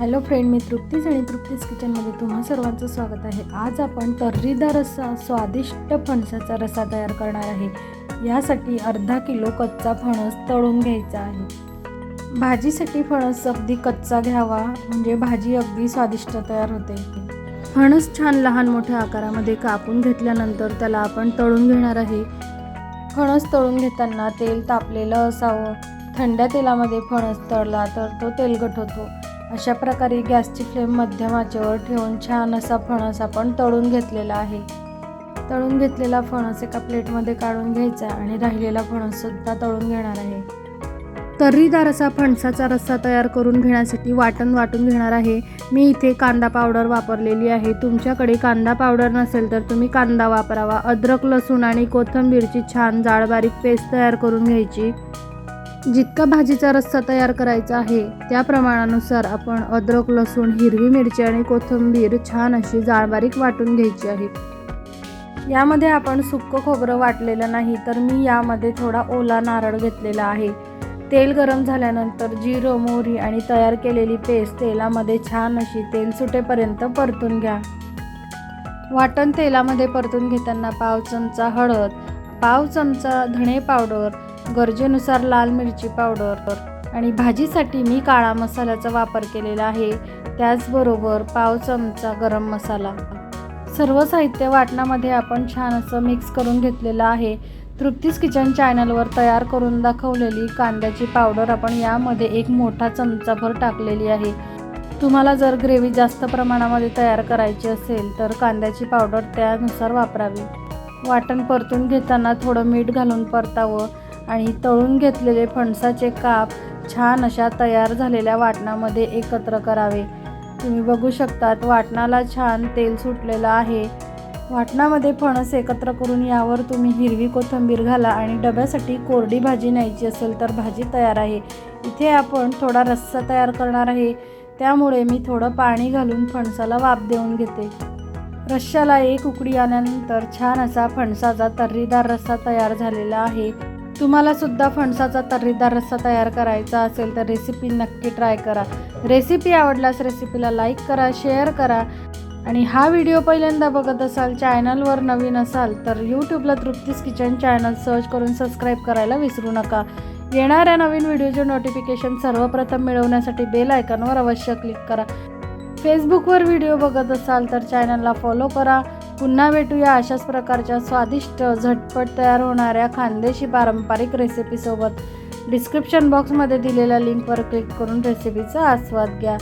Hello friend मी तृप्तीज आणि तृप्तीज किचनमध्ये तुम्हा सर्वांचं स्वागत आहे. आज आपण तर्रीदार असा स्वादिष्ट फणसाचा रसा तयार करणार आहे. यासाठी अर्धा किलो कच्चा फणस तळून घ्यायचा आहे. भाजीसाठी फणस अगदी कच्चा घ्यावा म्हणजे भाजी अगदी स्वादिष्ट तयार होते. फणस छान लहान मोठ्या आकारामध्ये कापून घेतल्यानंतर त्याला आपण तळून घेणार आहे. फणस तळून घेताना तेल तापलेलं असावं. थंड्या तेलामध्ये फणस तळला तर तो तेलगट होतो. अशा प्रकारे गॅसची फ्लेम मध्यम आचेवर ठेवून छान असा फणस आपण तळून घेतलेला आहे. तळून घेतलेला फणस एका प्लेटमध्ये काढून घ्यायचा आणि राहिलेला फणससुद्धा तळून घेणार आहे. तर्रीदार असा फणसाचा रस्सा तयार करून घेण्यासाठी वाटण वाटून घेणार आहे. मी इथे कांदा पावडर वापरलेली आहे. तुमच्याकडे कांदा पावडर नसेल तर तुम्ही कांदा वापरावा. अद्रक लसूण आणि कोथिंबीरची छान जाड बारीक पेस्ट तयार करून घ्यायची. जितका भाजीचा रस्सा तयार करायचा आहे त्या प्रमाणानुसार आपण अद्रक लसूण हिरवी मिरची आणि कोथिंबीर छान अशी जाळबारीक वाटून घ्यायची आहे. यामध्ये आपण सुक्क खोबरं वाटलेलं नाही तर मी यामध्ये थोडा ओला नारळ घेतलेला आहे. तेल गरम झाल्यानंतर जिरं मोहरी आणि तयार केलेली पेस्ट तेलामध्ये छान अशी तेल सुटेपर्यंत परतून घ्या. वाटण तेलामध्ये परतून घेताना पाव चमचा हळद पाव चमचा धणे पावडर गरजेनुसार लाल मिरची पावडर आणि भाजीसाठी मी काळा मसाल्याचा वापर केलेला आहे. त्याचबरोबर पाव चमचा गरम मसाला. सर्व साहित्य वाटणामध्ये आपण छान असं मिक्स करून घेतलेलं आहे. तृप्तीस किचन चॅनलवर तयार करून दाखवलेली कांद्याची पावडर आपण यामध्ये एक मोठा चमचाभर टाकलेली आहे. तुम्हाला जर ग्रेव्ही जास्त प्रमाणामध्ये तयार करायची असेल तर कांद्याची पावडर त्यानुसार वापरावी. वाटण परतून घेताना थोडं मीठ घालून परतावं आणि तळून घेतलेले फणसाचे काप छान अशा तयार झालेल्या वाटणामध्ये एकत्र करावे. तुम्ही बघू शकतात वाटणाला छान तेल सुटलेलं आहे. वाटणामध्ये फणस एकत्र करून यावर तुम्ही हिरवी कोथिंबीर घाला आणि डब्यासाठी कोरडी भाजी न्यायची असेल तर भाजी तयार आहे. इथे आपण थोडा रस्सा तयार करणार आहे. त्यामुळे मी थोडं पाणी घालून फणसाला वाफ देऊन घेते. रश्श्याला एक उकडी आल्यानंतर छान असा फणसाचा तर्रीदार रस्सा तयार झालेला आहे. तुम्हाला सुद्धा फणसाचा तर्रीदार रस्सा तयार करायचा असेल तर रेसिपी नक्की ट्राय करा. रेसिपी आवडल्यास रेसिपीला लाईक करा शेअर करा. आणि हा व्हिडिओ पहिल्यांदा बघत असाल चॅनलवर नवीन असाल तर यूट्यूबला तृप्तीस किचन चॅनल सर्च करून सबस्क्राईब करायला विसरू नका. येणाऱ्या नवीन व्हिडिओचे नोटिफिकेशन सर्वप्रथम मिळवण्यासाठी बेल आयकॉनवर अवश्य क्लिक करा. फेसबुकवर व्हिडिओ बघत असाल तर चॅनलला फॉलो करा. पुन्हा भेटूया अशाच प्रकारच्या स्वादिष्ट झटपट तयार होणाऱ्या खानदेशी पारंपरिक रेसिपीसोबत डिस्क्रिप्शन बॉक्समध्ये दिलेल्या लिंकवर क्लिक करून रेसिपीचा आस्वाद घ्या.